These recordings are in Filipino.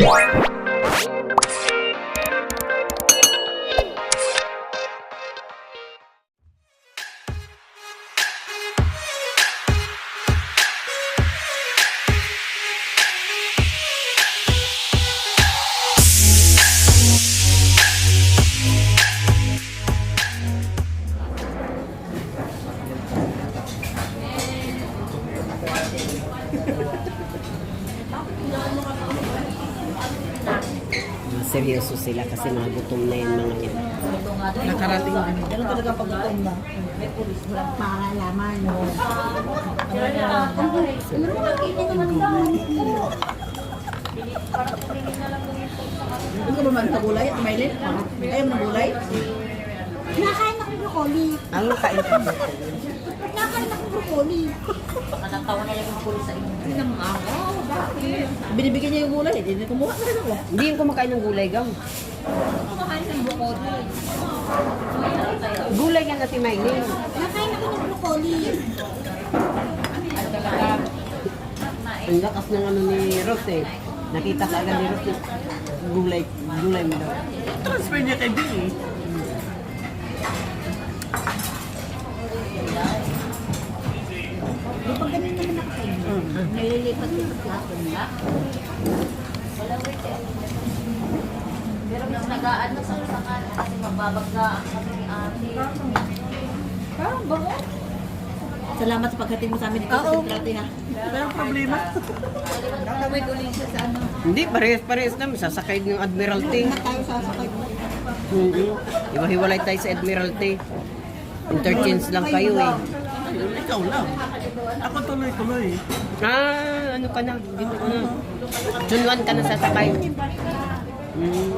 What? Seryoso sila kasi mga gutom na yung mga yan. Nakarating din. Ganun talaga pag gutom ba? May pulis, walang pakalaman. Hindi ka ba man sa gulay? Maylin? Ayaw mo ng gulay? Nakain ako ng broccoli. Ang kain ko po. Nakain ako ng broccoli. Binibigyan niya yung gulay. Hindi kumuha na rin ako. Hindi yung kumakain ng gulay gang. Gulay nga natin mainin. Nakain ako ng broccoli. Ang lakas ng ano ni Ross eh. Nakita ka agad ni yung gulay, gulay mo daw. Transfer niya kay Billy. Nililipat ko sa plato nila. Pero mas nagaan na sa usakan kasi mababaggaan kami ni ate. Parang bango. Salamat sa paghatid mo sa amin dito sa Sintrate ha. Walang problema. May guling siya sa ano. Hindi, parehas-parehas na. Sasakay ng Admiralty. Na tayo sasakay. Hindi. Iba hiwalay tayo sa Admiralty. Interchange lang kayo eh. Ikaw lang. Ako tuloy-tuloy. Ah, ano ka na? Dito ka na. Junwan ka na sasakay. Mm.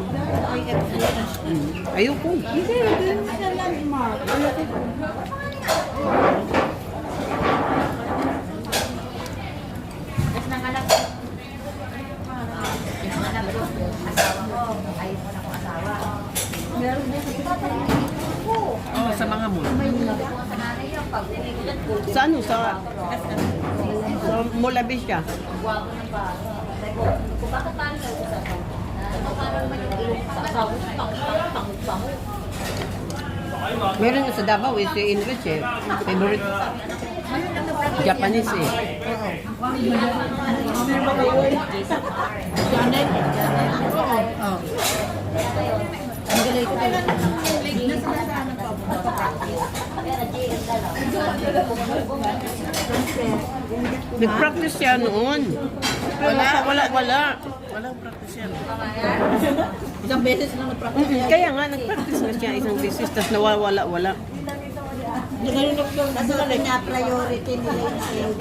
Mm. Ayoko. Hindi, ganun sa landmark. Tapos nanganak ko. Nanganak ko. Asawa ko. Ayaw ko na kong asawa. Meron din sa ko. Oh, sa mga mall. Sa nanay yung pag uwi ko dyan. puro Sa ano? Sa, sa Molabis siya. Gwapo ng ba. Sabi ko, kung bakit paano kayo usapan? Ano paano naman yung sa asawa? Pang pang pang Meron nga sa Davao eh, si English eh. Favorite. Japanese eh. Janet? Oo. Oh. Ang galing ko kayo. Nag-practice siya noon. Wala, wala, wala. Walang practice yan. Isang beses lang nag-practice. Mm-mm, Kaya nga, nag-practice na siya isang beses, tapos nawawala, wala. Ganun yung Kasi pina-priority nila yung sales.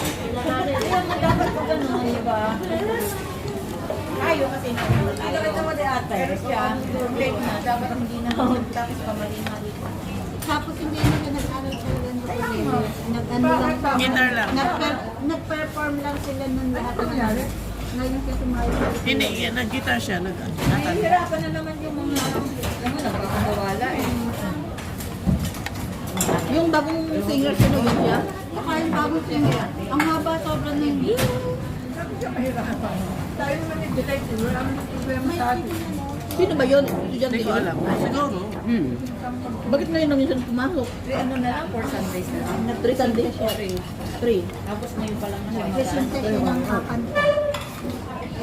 Ayaw kasi na. Ayaw ka mo di siya, na. Dapat hindi na. Tapos pamali-mali. Tapos hindi na nag-aral sila ng broccoli. Nag-ano lang. Guitar lang. Nag- Nag-perform lang sila ng lahat. ng- Ngayon kasi may Hindi, yan, nag-guitar siya. Nag Hirapan na naman yung mga, alam mo, nagkakawala eh. Yung bagong singer sino ba siya? Saka yung bagong singer. Ang haba sobrang na hindi. Sino ba yun? Estudyante Hindi ko yun? alam. Siguro. Hmm. Bakit ngayon lang minsan pumasok? Ano na lang, for Sundays na lang. Three Sunday siya. Three. Tapos ngayon pa lang siya Kasi hindi ng kakanta.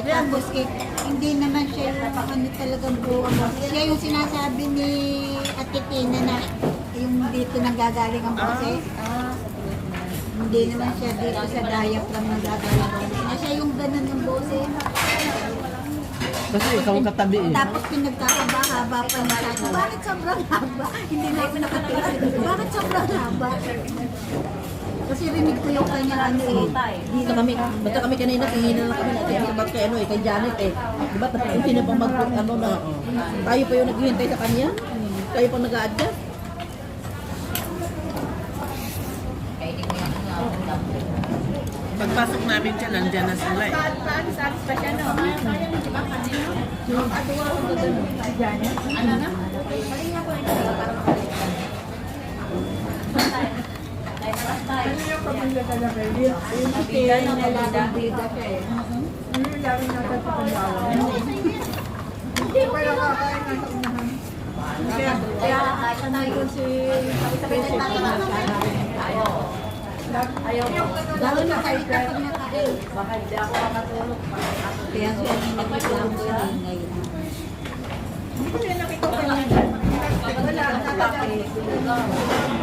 Tapos eh, hindi naman siya yung kakanta talagang buo. Siya yung sinasabi ni Ate Tina na yung dito nanggagaling ang boses. Ah, Hindi naman siya dito sa diaphragm nanggagaling ang boses. Na siya yung ganun ng boses. Kasi ikaw katabi eh. Tapos pinagkakabahaba pa niya sa bakit sobrang haba? Hindi na ako nakatira. Bakit sobrang haba? Kasi rinig ko yung kanya ano eh. Dito kami, basta kami kanina, tingin na kami natin sa kay ano eh, kay Janet eh. Diba, tapos hindi na pang mag ano na, tayo pa yung naghihintay sa kanya. Tayo pa nag-a-adjust. Kainin mo yung ano, ang Pagpasok namin siya, nandyan na sila eh. guys. Yung kasi nilalabang bida siya eh. Kaya, kaya, sanay ko si... Ayaw. Ayaw. Lalo na kapag nakain. Baka hindi ako makatulog. Kaya siya yung nagreklamo sa ngayon.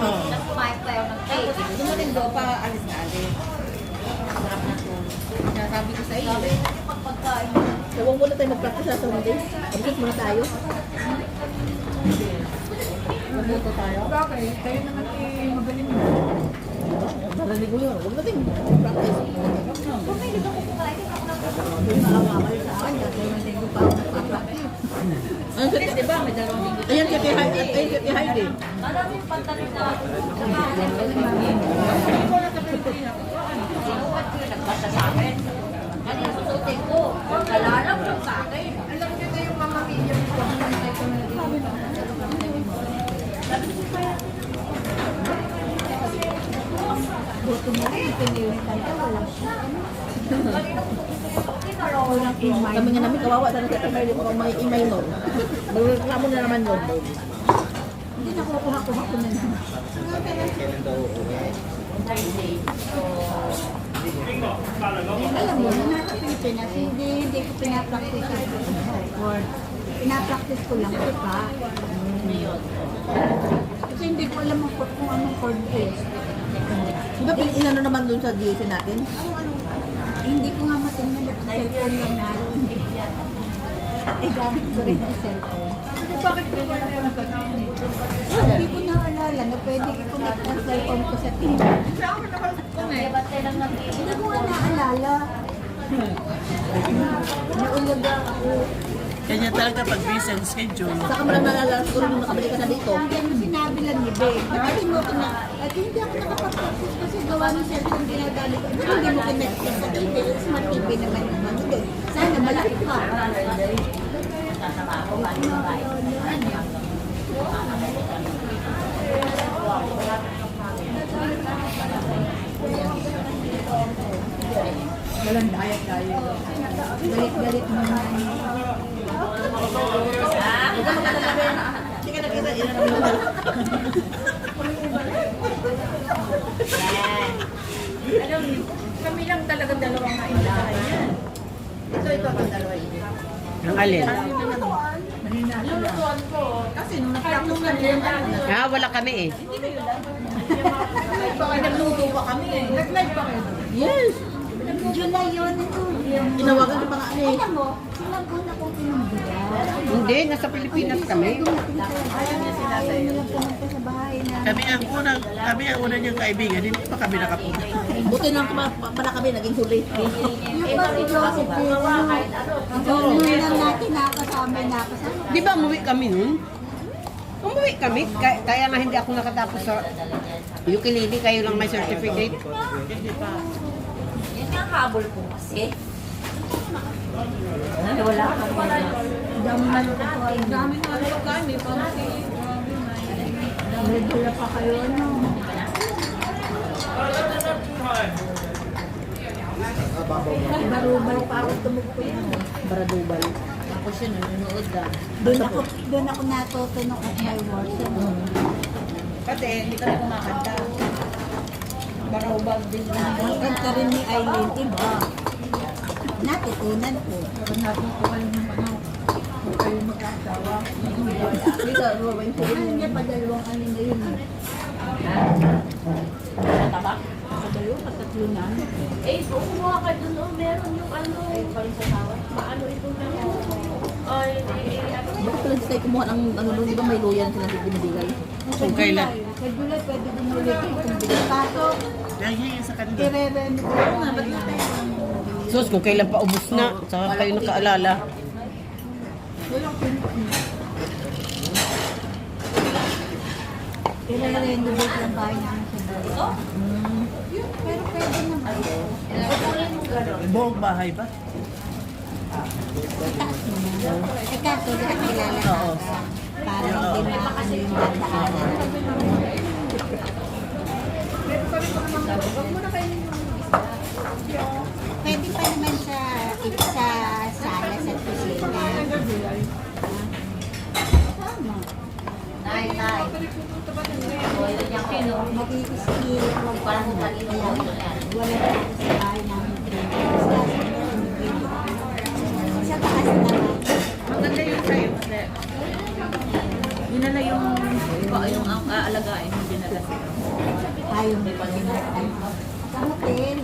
Tapos kumain tayo ng cake. Dumating daw pa, alis na alis. Sabi ko sa iyo, ko huwag muna tayo mag-practice sa Sunday. Absent muna tayo. Magluto tayo. Bakit? Kayo naman eh, magaling mo. Narinig ko yun. Huwag natin mag-practice. Kung may liba ko kumain, ako lang Yung kayo sa akin, dahil hindi ko pa ako nagpapractice. Ano sa di ba? May dalawang linggo. Ayan, kaya Heidi. Ayan, kaya Heidi. Maraming pantalon na ako. Nagbasa sa akin. Kanina susutin ko. Kalalam lang sa akin. Alam niyo na yung mga media ko. Buto mo rin, pinilitan ka, wala siya. Walang imay. Kami nga namin kawawa. Hindi mo kang mga email mo. Magreklamo na naman yun. Hindi nakukuha-kuha ko na naman. Alam mo, nung nasa Pilipinas, hindi, hindi ko pinapractice ang word. Pinapractice ko lang ito Kasi hindi ko alam kung anong chord is. Di ba inano naman dun sa GC natin? Hindi ko nga matingnan at cellphone lang naroon. Eh, gamit ko rin ang cellphone. Hindi ko naalala na pwede i-connect ang cellphone ko sa TV. Nag-iingat? Hindi ko nga naalala. Naulaga ako. Kanya talaga pag busy ang schedule. Saka mo lang naalala siguro nung nakabalik ka na dito. Ang ganun sinabi lang ni Ben. Bakit mo kina... At hindi ako nakapag-practice kasi gawa ng cellphone dinadali ko. Bakit hindi mo connect sa TV? Smart TV naman doon. Sana malaki pa. Sasama ako, paano yung bahay? Walang dayat-dayat. Galit-galit mo na. Hindi ka nakita, inano naman. Alam niyo, kami lang talaga dalawang kaindahan yan. Ito, ito ang dalawa yun. Ang alin? Lulutuan ko. Kasi nung kami yung ano, Ah, wala kami eh. baka nagluto pa kami eh. Nag-live pa kayo. Yes! July yun. Yung... Tinawagan ko pa nga ano eh. Alam mo, sinagun ako. Hindi, nasa Pilipinas kami. Kami ang unang, kami ang unang niyang kaibigan, hindi pa kami nakapunta. Buti lang kuma, pala kami naging huli. Yung ba si Joseph ano, yung lang natin nakasama, nakasama. Di ba umuwi kami nun? Umuwi kami. Kaya, kaya nga hindi ako nakatapos sa ukulele. Kayo lang may certificate. Yan nga habol ko kasi. Wala ka Daman ko po ay dami na rin kami, pamati. Medyo pa kayo, no? Barubal pa ako tumugpo yan. Baradubal. Ako siya nanonood na. Doon ako, doon ako natuto nung at my work. Kasi hindi kami kumakanta. Baradubal din na. Ang kanta rin ni Eileen, iba. Natutunan ko. Dito, ano ba yung Ano niya pa dalawang ano na yun. Tabak? Sa dalawa, patatlo na. Eh, kung kumuha ka dun, oh, meron yung ano. Maano ito na Ay, eh, ano. Bakit pala hindi tayo kumuha ng ano doon? Di ba may luyan sila binibigay? Kung kailan. Sa July, pwede din ulit yung kumbili. Kaso, Nahihingin sa kanila. i-re-rent ko? Sus, kung kailan pa ubos na. Saka kayo nakaalala. I-re-renovate lang bahay namin sa July. Ito? Pero pwede naman. Kukunin mo gano'n. Buong bahay ba? Itaas mo na. Eh kaso, lahat kilala ka. Para hindi maano yung dadaanan. Pwede pa naman sa sa sala sa kusina. Nay, nay. O, yun yung pino. Mag-i-skill. Parang mo yun yan. wala na sa bahay namin. Sa sa taas naman. Maganda yung sa'yo kasi dinala yung yung ang aalagaan yung dinala sa'yo. Ayaw mo pa rin natin. Kamutin.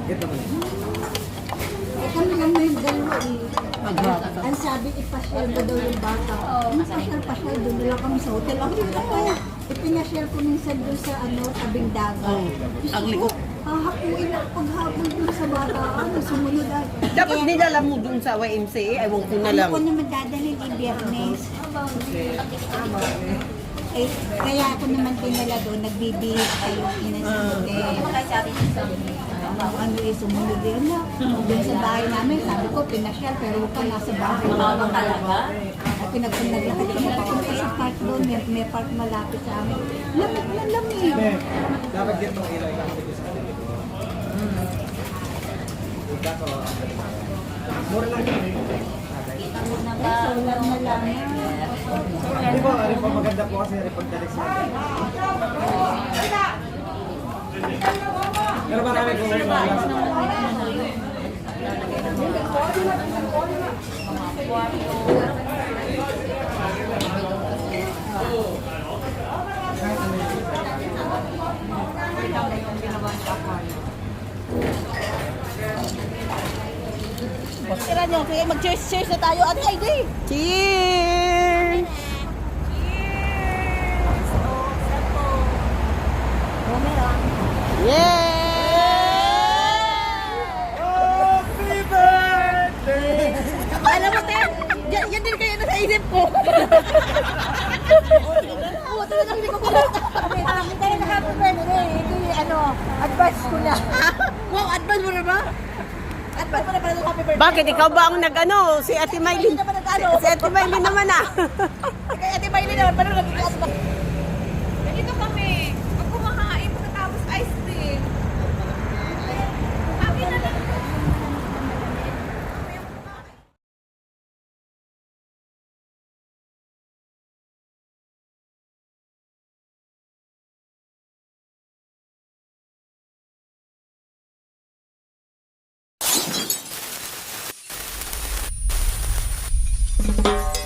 Eh kami lang na yung dalawa eh. Ang sabi, ipasyal mo daw yung bata. Ano pasyal-pasyal, doon na lang kami sa hotel. Ang hirap eh. Ipinasyal ko minsan doon sa ano, tabing dagat. ang liko. Hahakuin ako paghapon doon sa bata. Ano, sumunod ako. Dapat dinala mo dun sa YMCA. Ewan ko na lang. Ano ko naman dadalhin yung biyernes. Eh, kaya ako naman dinala doon, nagbibihis kayo sa atin yung sa Ano, ano eh, sumunod yun na. Doon sa bahay namin, sabi ko, pinasyal, pero huwag ka nasa bahay. Mababang talaga. At pinagpanaglakad kami papunta sa park doon, may, may park malapit sa amin. Lamig na lamig. Kita mo na ba? Solar na lang. Ano po, ano po maganda po kasi repagdalik sa Pero marami po may mga Tira nyo, kaya mag-cheers-cheers na tayo. Ate Heidi! Cheers! Yeah! Happy birthday! Alam mo, Ter, yan, yan din kayo nasa isip ko. Oo, talagang hindi ko pinata. Tayo na happy birthday. Ito yung ano, advice ko na. Wow, advance mo na ba? Advance mo na pala ng happy birthday. Bakit? Ikaw ba ang nag-ano? Si Ate Maylin. Si, si Ate Maylin naman ah. Kaya Ate Maylin naman, paano nag-ias ba? Dito kami. Pag kumakain pagkatapos ice cream. Happy na lang. Thank